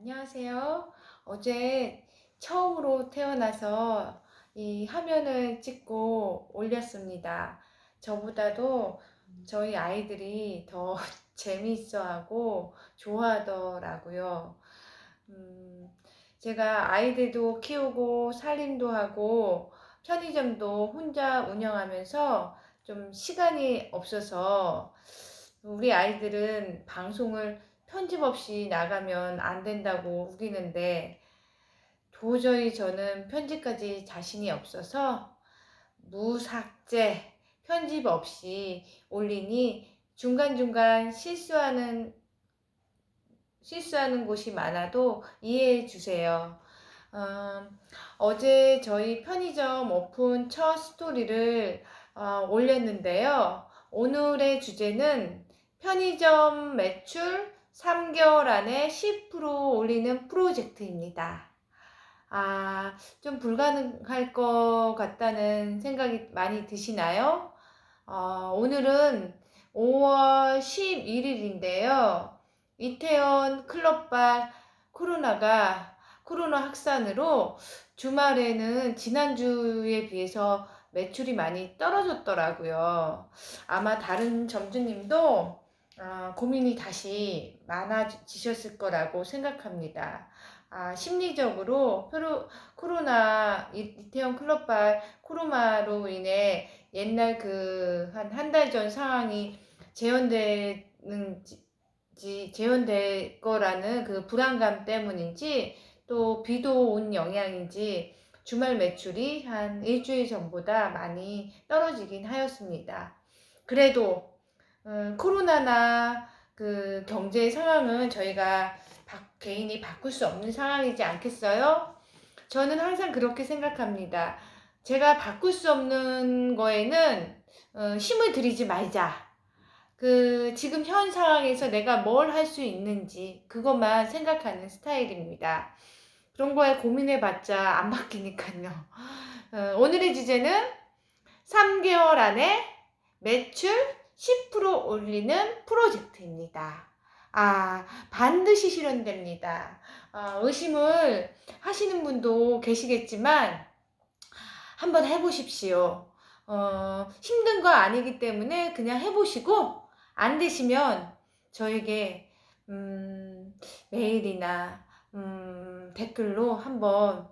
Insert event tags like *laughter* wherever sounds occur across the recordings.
안녕하세요. 어제 처음으로 태어나서 이 화면을 찍고 올렸습니다. 저보다도 저희 아이들이 더 *laughs* 재미있어 하고 좋아하더라고요. 음, 제가 아이들도 키우고 살림도 하고 편의점도 혼자 운영하면서 좀 시간이 없어서 우리 아이들은 방송을 편집 없이 나가면 안 된다고 우기는데 도저히 저는 편집까지 자신이 없어서 무삭제, 편집 없이 올리니 중간중간 실수하는 실수하는 곳이 많아도 이해해 주세요. 음, 어제 저희 편의점 오픈 첫 스토리를 어, 올렸는데요. 오늘의 주제는 편의점 매출 3개월 안에 10% 올리는 프로젝트입니다. 아, 좀 불가능할 것 같다는 생각이 많이 드시나요? 어, 오늘은 5월 11일인데요. 이태원 클럽발 코로나가 코로나 확산으로 주말에는 지난주에 비해서 매출이 많이 떨어졌더라고요. 아마 다른 점주님도 어, 고민이 다시 많아지셨을 거라고 생각합니다. 아, 심리적으로 프로, 코로나 이- 이태원 클럽발 코로나로 인해 옛날 그 한 한 달 전 상황이 재현되는 지 재현될 거라는 그 불안감 때문인지 또 비도 온 영향인지 주말 매출이 한 일주일 전보다 많이 떨어지긴 하였습니다. 그래도 음, 코로나나 그 경제 상황은 저희가 바, 개인이 바꿀 수 없는 상황이지 않겠어요? 저는 항상 그렇게 생각합니다. 제가 바꿀 수 없는 거에는 어, 힘을 들이지 말자. 그 지금 현 상황에서 내가 뭘 할 수 있는지 그것만 생각하는 스타일입니다. 그런 거에 고민해봤자 안 바뀌니까요. *laughs* 어, 오늘의 주제는 3개월 안에 매출 10% 올리는 프로젝트입니다. 아, 반드시 실현됩니다. 아, 의심을 하시는 분도 계시겠지만 한번 해보십시오. 어, 힘든 거 아니기 때문에 그냥 해보시고 안 되시면 저에게 음, 메일이나 음, 댓글로 한번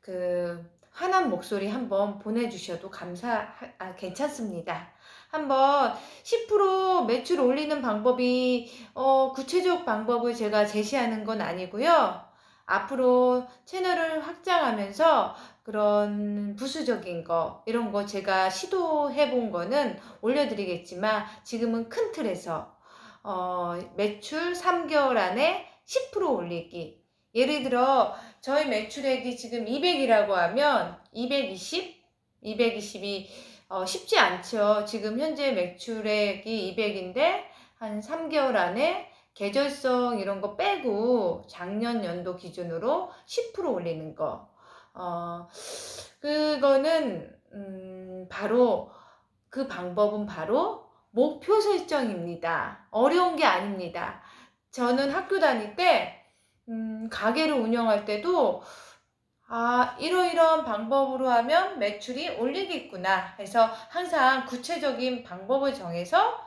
그 화난 목소리 한번 보내주셔도 감사 아, 괜찮습니다. 한번 10% 매출 올리는 방법이 어, 구체적 방법을 제가 제시하는 건 아니고요. 앞으로 채널을 확장하면서 그런 부수적인 거 이런 거 제가 시도해 본 거는 올려드리겠지만 지금은 큰 틀에서 어, 매출 3개월 안에 10% 올리기 예를 들어 저희 매출액이 지금 200이라고 하면 220, 220이 어, 쉽지 않죠. 지금 현재 매출액이 200인데 한 3개월 안에 계절성 이런 거 빼고 작년 연도 기준으로 10% 올리는 거. 어, 그거는 음, 바로 그 방법은 바로 목표 설정입니다. 어려운 게 아닙니다. 저는 학교 다닐 때 음, 가게를 운영할 때도 아, 이러이러한 방법으로 하면 매출이 올리겠구나 해서 항상 구체적인 방법을 정해서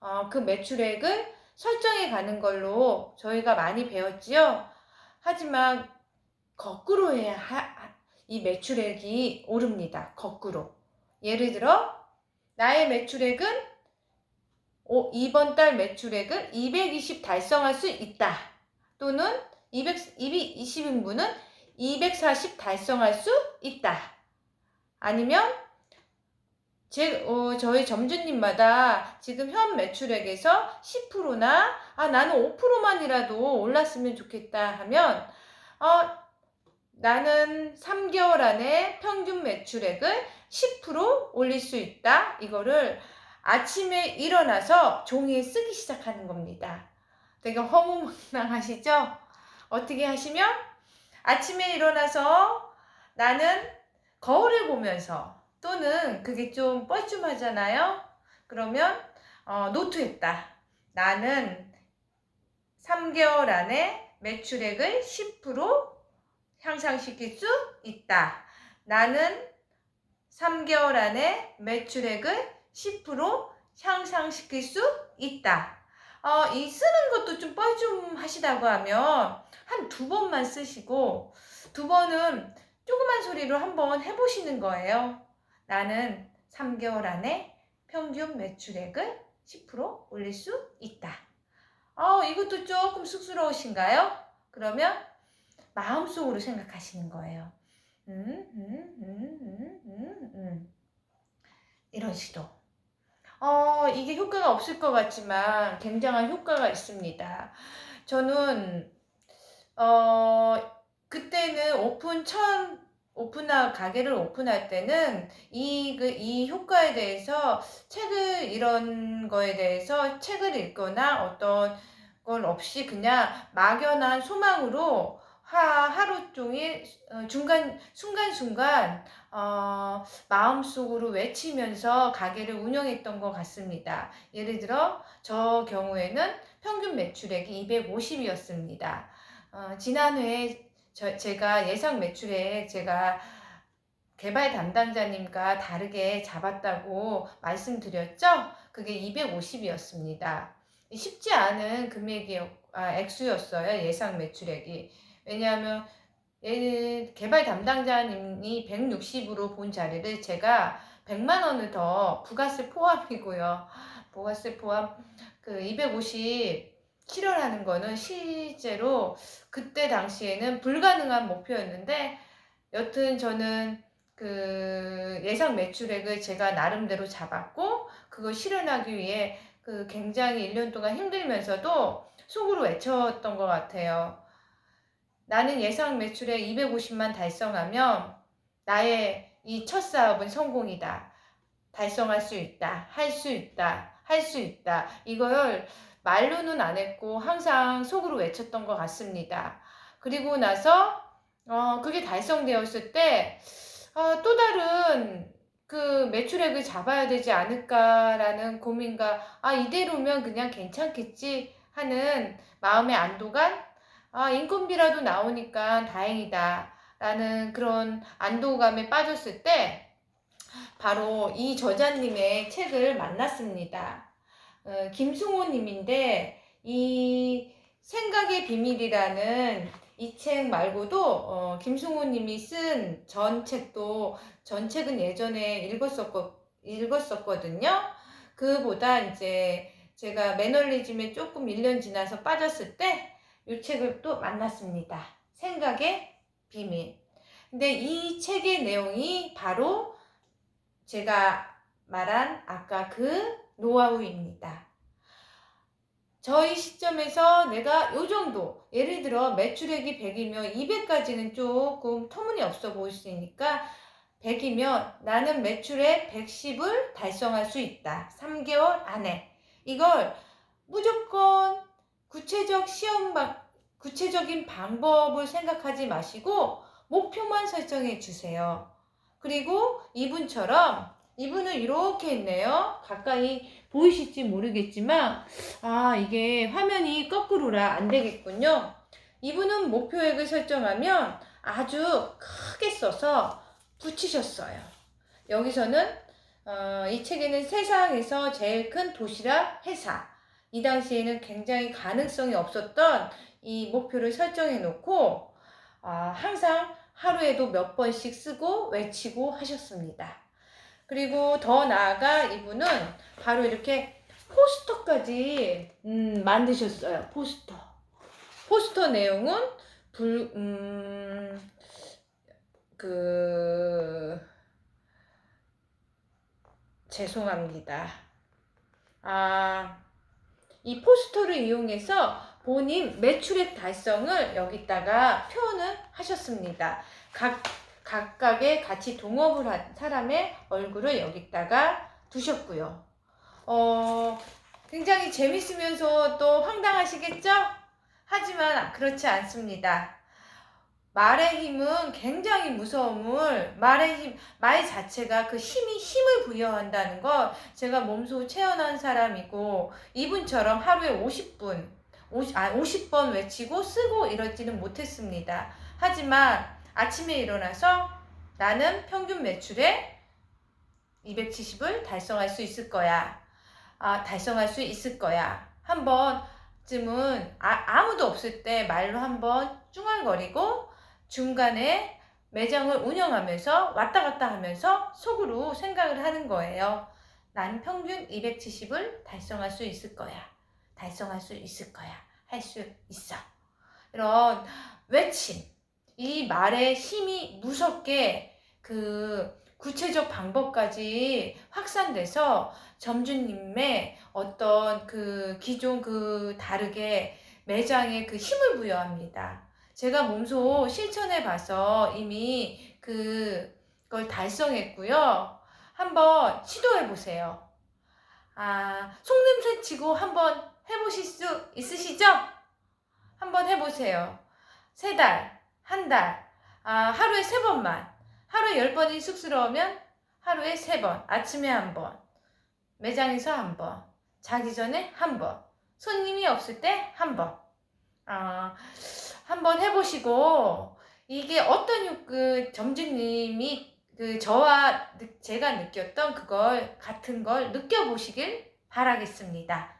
어, 그 매출액을 설정해 가는 걸로 저희가 많이 배웠지요. 하지만 거꾸로 해야 하, 이 매출액이 오릅니다. 거꾸로. 예를 들어 나의 매출액은 오, 이번 달 매출액은 220 달성할 수 있다. 또는 200, 220인분은 240 달성할 수 있다. 아니면 제, 어, 저희 점주님마다 지금 현 매출액에서 10%나 아 나는 5%만이라도 올랐으면 좋겠다 하면 어, 나는 3개월 안에 평균 매출액을 10% 올릴 수 있다. 이거를 아침에 일어나서 종이에 쓰기 시작하는 겁니다. 되게 허무망랑하시죠? 어떻게 하시면 아침에 일어나서 나는 거울을 보면서 또는 그게 좀 뻘쭘하잖아요. 그러면 어, 노트했다. 나는 3개월 안에 매출액을 10% 향상시킬 수 있다. 나는 3개월 안에 매출액을 10% 향상시킬 수 있다. 어, 이 쓰는 것도 좀 뻘쭘 하시다고 하면 한 두 번만 쓰시고 두 번은 조그만 소리로 한번 해보시는 거예요. 나는 3개월 안에 평균 매출액을 10% 올릴 수 있다. 어, 이것도 조금 쑥스러우신가요? 그러면 마음속으로 생각하시는 거예요. 음, 음, 음, 음, 음, 음. 이런 시도. 어, 이게 효과가 없을 것 같지만 굉장한 효과가 있습니다. 저는, 어, 그때는 오픈 처음, 오픈하, 가게를 오픈할 때는 이, 그, 이 효과에 대해서 책을, 이런 거에 대해서 책을 읽거나 어떤 걸 없이 그냥 막연한 소망으로 하, 하루 종일 어, 중간, 순간순간 어, 마음속으로 외치면서 가게를 운영했던 것 같습니다. 예를 들어 저 경우에는 평균 매출액이 250이었습니다. 어, 지난 회에 저, 제가 예상 매출액 제가 개발 담당자님과 다르게 잡았다고 말씀드렸죠? 그게 250이었습니다. 쉽지 않은 금액이 아, 액수였어요. 예상 매출액이. 왜냐하면 예, 개발 담당자님이 160으로 본 자리를 제가 100만 원을 더 부가세 포함이고요. 부가세 포함 그 250 실현하는 거는 실제로 그때 당시에는 불가능한 목표였는데 여튼 저는 그 예상 매출액을 제가 나름대로 잡았고 그걸 실현하기 위해 그 굉장히 1년 동안 힘들면서도 속으로 외쳤던 것 같아요. 나는 예상 매출액 250만 달성하면 나의 이 첫 사업은 성공이다. 달성할 수 있다. 할 수 있다. 할 수 있다. 이걸 말로는 안 했고 항상 속으로 외쳤던 것 같습니다. 그리고 나서 어, 그게 달성되었을 때 어, 또 다른 그 매출액을 잡아야 되지 않을까라는 고민과 아 이대로면 그냥 괜찮겠지 하는 마음의 안도감 아, 인건비라도 나오니까 다행이다. 라는 그런 안도감에 빠졌을 때, 바로 이 저자님의 책을 만났습니다. 어, 김승호 님인데, 이 생각의 비밀이라는 이 책 말고도, 어, 김승호 님이 쓴 전 책도, 전 책은 예전에 읽었었거, 읽었었거든요. 그보다 이제 제가 매너리즘에 조금 1년 지나서 빠졌을 때, 이 책을 또 만났습니다. 생각의 비밀. 근데 이 책의 내용이 바로 제가 말한 아까 그 노하우입니다. 저희 시점에서 내가 요 정도, 예를 들어 매출액이 100이면 200까지는 조금 터무니없어 보일 수 있으니까 100이면 나는 매출액 110을 달성할 수 있다. 3개월 안에. 이걸 무조건 구체적 시험 방, 구체적인 방법을 생각하지 마시고 목표만 설정해 주세요. 그리고 이분처럼 이분은 이렇게 했네요. 가까이 보이실지 모르겠지만 아 이게 화면이 거꾸로라 안 되겠군요. 이분은 목표액을 설정하면 아주 크게 써서 붙이셨어요. 여기서는 어, 이 책에는 세상에서 제일 큰 도시락 회사 이 당시에는 굉장히 가능성이 없었던 이 목표를 설정해 놓고 아, 항상 하루에도 몇 번씩 쓰고 외치고 하셨습니다. 그리고 더 나아가 이분은 바로 이렇게 포스터까지 음, 만드셨어요. 포스터. 포스터 내용은 불, 음, 그, 죄송합니다. 아, 이 포스터를 이용해서 본인 매출액 달성을 여기다가 표현을 하셨습니다. 각, 각각의 같이 동업을 한 사람의 얼굴을 여기다가 두셨고요. 어, 굉장히 재밌으면서 또 황당하시겠죠? 하지만 그렇지 않습니다. 말의 힘은 굉장히 무서움을 말의 힘, 말 자체가 그 힘이 힘을 부여한다는 것 제가 몸소 체험한 사람이고 이분처럼 하루에 50분 50, 아, 50번 외치고 쓰고 이러지는 못했습니다. 하지만 아침에 일어나서 나는 평균 매출에 270을 달성할 수 있을 거야. 아, 달성할 수 있을 거야. 한 번쯤은 아, 아무도 없을 때 말로 한번 쭝얼거리고 중간에 매장을 운영하면서 왔다 갔다 하면서 속으로 생각을 하는 거예요. 난 평균 270을 달성할 수 있을 거야. 달성할 수 있을 거야. 할 수 있어. 이런 외침. 이 말의 힘이 무섭게 그 구체적 방법까지 확산돼서 점주님의 어떤 그 기존 그 다르게 매장에 그 힘을 부여합니다. 제가 몸소 실천해 봐서 이미 그걸 달성했고요. 한번 시도해 보세요. 아, 속냄새 치고 한번 해보실 수 있으시죠? 한번 해보세요. 세 달, 한 달, 아, 하루에 세 번만. 하루에 열 번이 쑥스러우면 하루에 세 번. 아침에 한 번. 매장에서 한 번. 자기 전에 한 번. 손님이 없을 때 한 번. 아, 한번 해보시고, 이게 어떤 유- 그 점주님이 그 저와 느- 제가 느꼈던 그걸 같은 걸 느껴보시길 바라겠습니다.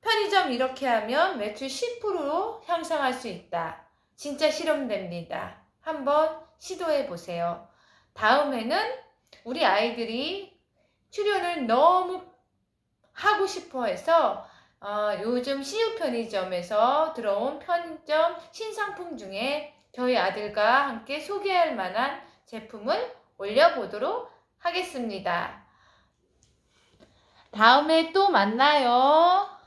편의점 이렇게 하면 매출 10%로 향상할 수 있다. 진짜 실험됩니다. 한번 시도해 보세요. 다음에는 우리 아이들이 출연을 너무 하고 싶어 해서 어, 요즘 CU 편의점에서 들어온 편의점 신상품 중에 저희 아들과 함께 소개할 만한 제품을 올려보도록 하겠습니다. 다음에 또 만나요.